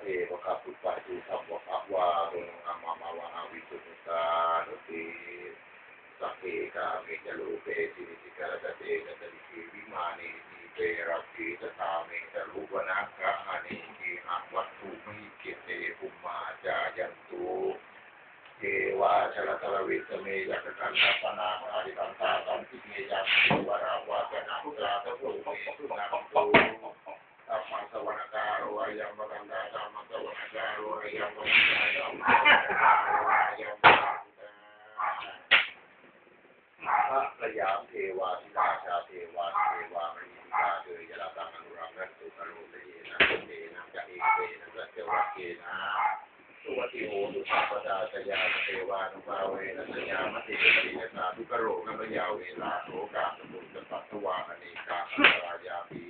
เทวะคับปุปปะตุสัพพะภะวาโรงอามามาวะอาวิสุตตานุติสัพเพกาเมจโลเปสิริสิกรตเตกตริกิวิมานีทีเปรักขีตตาเมตรูปนาคานิทีหังวัตถุมิเกเตภุมมาจายันตุ เทวาชลตระวิสเมยักขันธปนา พระพยามเทวาสิราชาเทวาเทวามณีกาเดยยะตังอนุรักษ์นันตุกโรเตนะเตนะจะเอเตนะสัจวัคเกนะสุวัติโหตุสัพดาสยาเทวานุภาเวนัสยามติเตยสาธุกโรกัมยาเวลาโสกาสมุตตปัตตวาอเนกาอันตรายาปี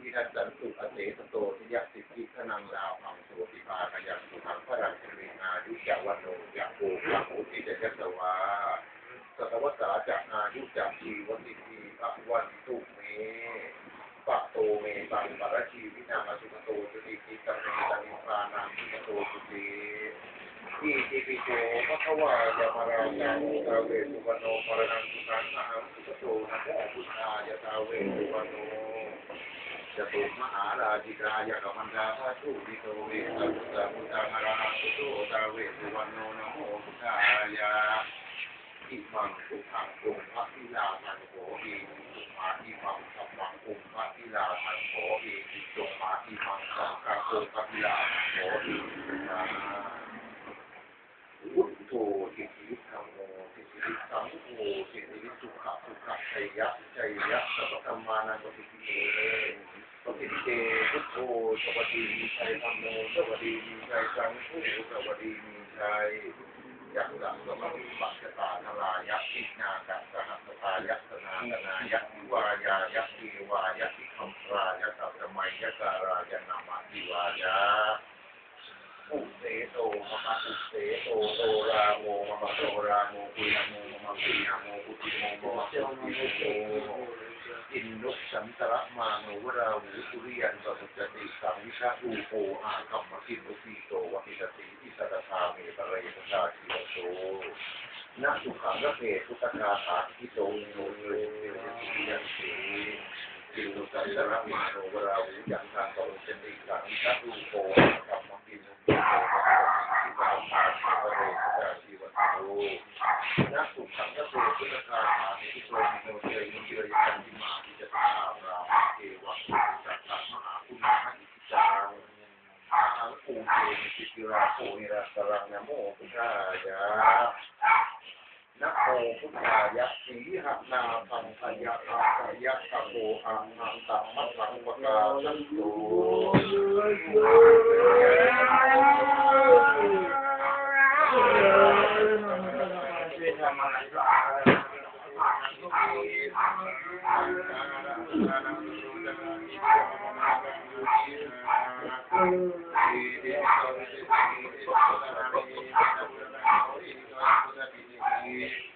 วิทัสสันตุอเตสโตทิยสิทธิขนังลาภังโสติภาคยันสุขังพรังครินายุจวันโนยะโกภะโหติเจจัสวาสัตวัสสาจักอายุจักชีวติทีพระวันตุเม ปะโตเมตังปรชีวินามาสุโตสุติกิตังตังปานังสุโตสุติอิติปิโตภะคะวายะมราชาโมตาเวสุวรรณโนมรณังสุขังอะหังสุโตนะโมพุทธายตาเวสุวรรณโนจตุมหาราชิกายกัมันดาภาสุติโตเวสัพพุทธพุทธังระหังสุโตตาเวสุวรรณโนนะโมพุทธายะอิมังสุขังตุงพระพิลาทันโขอีสุมาอิมังสัมมังอุมพระพิลาทันโขอีสิจงมาอิมังสังฆ ยาโสอินาวุฒโธสิทธิธรรมโมสิทธิสังโฆสิทธิสุขะสุขะชัยยะชัยยะสัพพธรรมานังปฏิทิเตปฏิทิเตพุทโธสวัสดีมีชัยธรรมโมสวัสดีมีชัยสังโฆสวัสดีมีชัย ษ์การายนามาติวายาอุเสโตมะมะอุเสโตโตราโมมะมะโตราโมปุยโมมะมะปุยโมปุติโมมะมะปุติโมอินนุสันตระมาโนวราหูสุริยันตสุจติสังวิชาอูโปอาคัมมะกินุปีโตวะพิตติอิสตตาเมตะเรตตาชิวโตนะสุขังกะเพสุตคาถาทิโตโนเรเตสุริยันเ ตอินนุสันตรมาโนวราหูยังทางตสุจติสังวิชาอูโปอาคัมมะกินุปีโตวะพิตติอิสตตาเมตะเรตตาชิวโต นะสุขังกะเตสุตคาถาทิโตโนเรเตสุริยันติมาทิจตาราเทวะจัตตมหาคุณาหิจัง อังปูเตมิสิกิราโภนิรัสสรังนะโมพุทธายะนะโม พุทธายะสีหนาพังพยะอายะตะโกอังอังตัมมัสสังวกาสันตุกเตสิกเต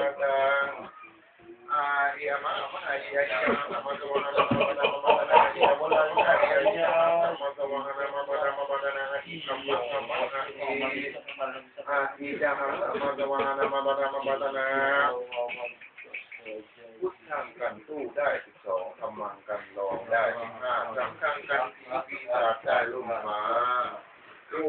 พุทธังกันตู้ได้สิบสองธรรมังกันรองได้สิบห้าสังฆังกันทีปีศาจได้ลุ่มมาโอ้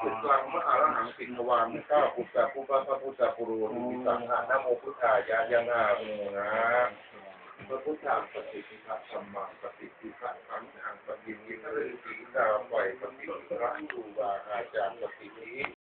พุทธังมะอรหังสินวามิก้าพุทธะพุทธะพุทธะปุโรนิสังฆะนะโมพุทธายะยังอาโมนะ พระพุทธังปฏิปิภะธรรมังปฏิปิภะขังฆังปฏิปิภะฤาษีดาไฟปฏิปิภะครูบาอาจารย์ปฏิปิ